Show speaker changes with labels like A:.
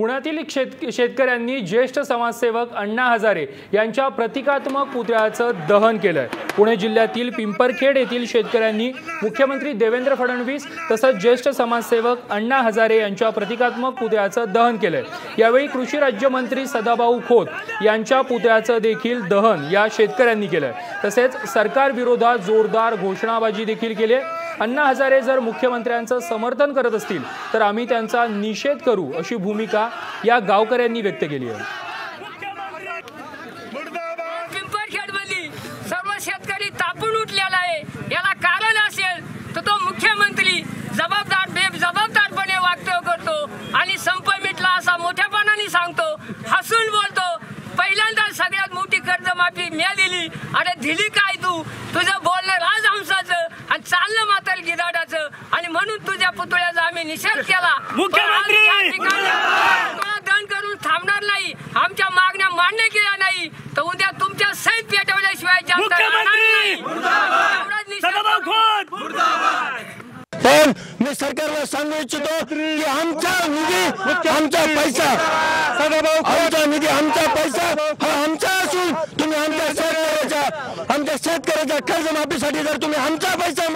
A: पुण्यातील शेत शेतकऱ्यांनी ज्येष्ठ समाजसेवक अण्णा हजारे यांच्या प्रतिकात्मक पुतळ्याचं दहन केलंय. पुणे जिल्ह्यातील पिंपरखेड येथील शेतकऱ्यांनी मुख्यमंत्री देवेंद्र फडणवीस तसंच ज्येष्ठ समाजसेवक अण्णा हजारे यांच्या प्रतिकात्मक पुतळ्याचं दहन केलंय. यावेळी कृषी राज्यमंत्री सदाभाऊ खोत यांच्या पुतळ्याचं देखील दहन या शेतकऱ्यांनी केलंय. तसेच सरकार विरोधात जोरदार घोषणाबाजी देखील केली आहे. अण्णा हजारे जर मुख्यमंत्र्यांचं समर्थन करत असतील तर आम्ही त्यांचा निषेध करू अशी भूमिका या गावकऱ्यांनी व्यक्त केली आहे.
B: सर्व शेतकरी तापून उठलेला आहे. याला कारण असेल तर तो मुख्यमंत्री जबाबदार बेब जबाबदारपणे वागतो करतो आणि संप मिटला असा मोठ्यापणाने सांगतो हसून बोलतो. पहिल्यांदा सगळ्यात मोठी कर्जमाफी मी दिली. अरे दिली काय तू? तुझं बोलणं राजहंसाचं आणि चाललं मात्र गिराडाचं आणि म्हणून तुझ्या पुतळ्याचा आम्ही निषेध केला.
C: मुख्यमंत्री!
B: दहन करून थांबणार नाही. आमच्या मागण्या मान्य केल्या नाही. तर उद्या तुमच्या सहित पेटवल्याशिवाय
D: पण मी सरकारला सांगू इच्छितो की आमचा निधी आमचा पैसा आमचा निधी आमचा पैसा हा आमचा असून तुम्ही आमच्या शेतकऱ्याच्या आमच्या शेतकऱ्याच्या कर्जमाफीसाठी जर तुम्ही आमचा पैसा